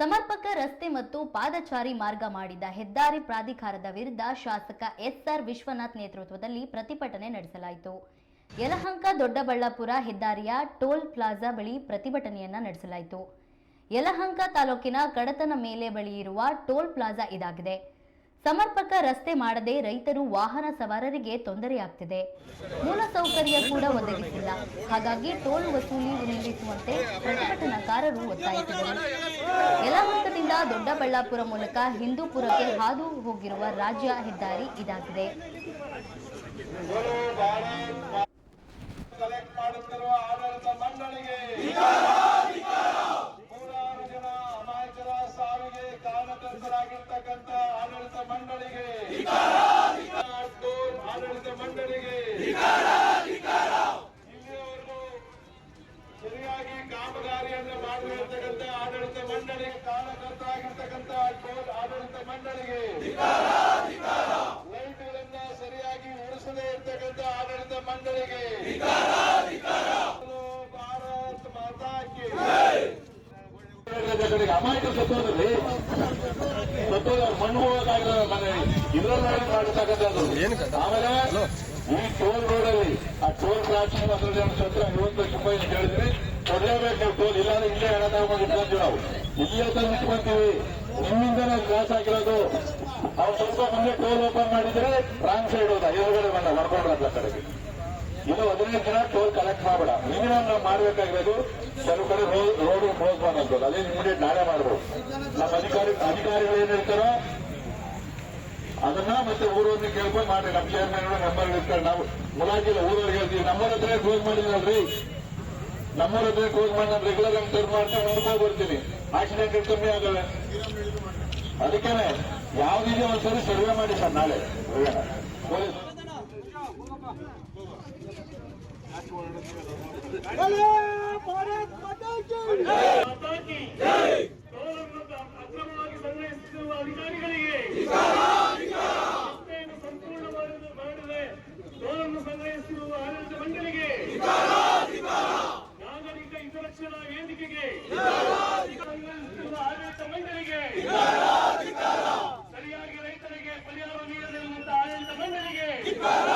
ಸಮರ್ಪಕ ರಸ್ತೆ ಮತ್ತು ಪಾದಚಾರಿ ಮಾರ್ಗ ಮಾಡಿದ ಹೆದ್ದಾರಿ ಪ್ರಾಧಿಕಾರದ ವಿರುದ್ಧ ಶಾಸಕ ಎಸ್ಆರ್ ವಿಶ್ವನಾಥ್ ನೇತೃತ್ವದಲ್ಲಿ ಪ್ರತಿಭಟನೆ ನಡೆಸಲಾಯಿತು. ಯಲಹಂಕ ದೊಡ್ಡಬಳ್ಳಾಪುರ ಹೆದ್ದಾರಿಯ ಟೋಲ್ ಪ್ಲಾಜಾ ಬಳಿ ಪ್ರತಿಭಟನೆಯನ್ನ ನಡೆಸಲಾಯಿತು. ಯಲಹಂಕ ತಾಲೂಕಿನ ಕಡತನ ಮೇಲೆ ಬಳಿ ಇರುವ ಟೋಲ್ ಪ್ಲಾಜಾ ಇದಾಗಿದೆ. ಸಮರ್ಪಕ ರಸ್ತೆ ಮಾಡದೆ ರೈತರು ವಾಹನ ಸವಾರರಿಗೆ ತೊಂದರೆಯಾಗ್ತಿದೆ ಮೂಲಸೌಕರ್ಯ ಕೂಡ ಒದಗಿಸಿಲ್ಲ. ಹಾಗಾಗಿ ಟೋಲ್ ವಸೂಲಿ ನಿಲ್ಲಿಸುವಂತೆ ಪ್ರತಿಭಟನಾಕಾರರು ಒತ್ತಾಯಿಸಿದರು? ಯಲಹಂಕದಿಂದ ದೊಡ್ಡಬಳ್ಳಾಪುರ ಮೂಲಕ ಹಿಂದೂಪುರಕ್ಕೆ ಹಾದು ಹೋಗಿರುವ ರಾಜ್ಯ ಹೆದ್ದಾರಿ ಇದಾಗಿದೆ. ಸಾವಿಗೆ ಕಾರಣಕರ್ತರಾಗಿರ್ತಕ್ಕಂಥ ಆಡಳಿತ ಮಂಡಳಿಗೆ ಟೋಲ್ ಆಡಳಿತ ಮಂಡಳಿಗೆ ಇಲ್ಲಿಯವರೆಗೂ ಸರಿಯಾಗಿ ಕಾಮಗಾರಿಯನ್ನು ಮಾಡಿರ್ತಕ್ಕಂಥ ಆಡಳಿತ ಮಂಡಳಿಗೆ ಕಾರಣಕರ್ತರಾಗಿರ್ತಕ್ಕಂಥ ಟೋಲ್ ಮಂಡಳಿಗೆ ಲೈಟ್ಗಳನ್ನ ಸರಿಯಾಗಿ ಉಳಿಸದೇ ಇರ್ತಕ್ಕಂಥ ಆಡಳಿತ ಮಂಡಳಿಗೆ ಭಾರತ್ ಮಾತಾ ಅಮಾಯಕ ಮಣ್ಣು ಹೋಗೋದಾಗಿರೋ ಮನೆ. ಮಾಡತಕ್ಕಂಥದ್ದು. ಆಮೇಲೆ ಈ ಟೋಲ್ ರೋಡ್ ಅಲ್ಲಿ ಆ ಟೋಲ್ ಕ್ರಾಸಿಂಗ್ ಹತ್ರ ಐವತ್ತು ಲಕ್ಷ ರೂಪಾಯಿ ಅಂತ ಹೇಳಿದ್ರಿ ಕೊಡಲೇಬೇಕು ನೀವು ಟೋಲ್. ಇಲ್ಲ ಇಲ್ಲೇ ಹಣ ತಗೊಂಡು ಇಟ್ಕೊಂತೀವಿ ನಾವು. ಇಲ್ಲೇ ತಂದು ಇಟ್ಕೊಂತೀವಿ. ನಿಮ್ಮಿಂದ ನಾವು ಅವ್ರು ಸ್ವಲ್ಪ ಮುಂದೆ ಟೋಲ್ ಓಪನ್ ಮಾಡಿದ್ರೆ ರಾಂಗ್ ಸೈಡ್ ಹೋದ ಎದುರುಗಡೆ ಬಂದ ಹೊಡ್ಕೊಂಡ್ರಂತ ಕಡೆಗೆ. ಇದು ಹದಿನೈದು ದಿನ ಟೋಲ್ ಕಲೆಕ್ಟ್ ಮಾಡಬೇಡ. ಮಿನಿಮಮ್ ನಾವು ಮಾಡಬೇಕಾಗಿರೋದು ಕೆಲವು ಕಡೆ ರೋಡ್ ಕ್ಲೋಸ್ ಮಾಡೋದು ಅದೇ ಇಮಿಡಿಯೇಟ್ ನಾಳೆ ಮಾಡಬಹುದು ನಮ್ಮ ಅಧಿಕಾರಿ, ಅಧಿಕಾರಿಗಳು ಏನ್ ಅದನ್ನ ಮತ್ತೆ ಊರವ್ರನ್ನ ಕೇಳ್ಕೊಂಡು ಮಾಡ್ರಿ. ನಮ್ಮ ಚೇರ್ಮನ್ ನಂಬರ್ ಇರ್ತಾರೆ ನಾವು ಮುಲಾಜಿಲ್ಲ ಊರವ್ರಿಗೆ ಹೇಳ್ತೀವಿ ನಮ್ಮೂರ ಹತ್ರ ಕ್ಲೋಸ್ ಮಾಡಿದ್ರಲ್ರಿ ನಮ್ಮೂರ ಹತ್ರ ಕ್ಲೋಸ್ ಮಾಡಿ ನಾನು ರೆಗ್ಯುಲರ್ ಆಗಿ ಟರ್ನ್ ಮಾಡ್ತಾ ಹೋಗಿ ಬರ್ತೀನಿ ಆಕ್ಸಿಡೆಂಟ್ ಕಮ್ಮಿ ಆಗವೆ ಅದಕ್ಕೇನೆ ಯಾವ್ದಿದೆ ಒಂದ್ಸರಿ ಸರ್ವೆ ಮಾಡಿ ಸರ್ ನಾಳೆ. Police Para!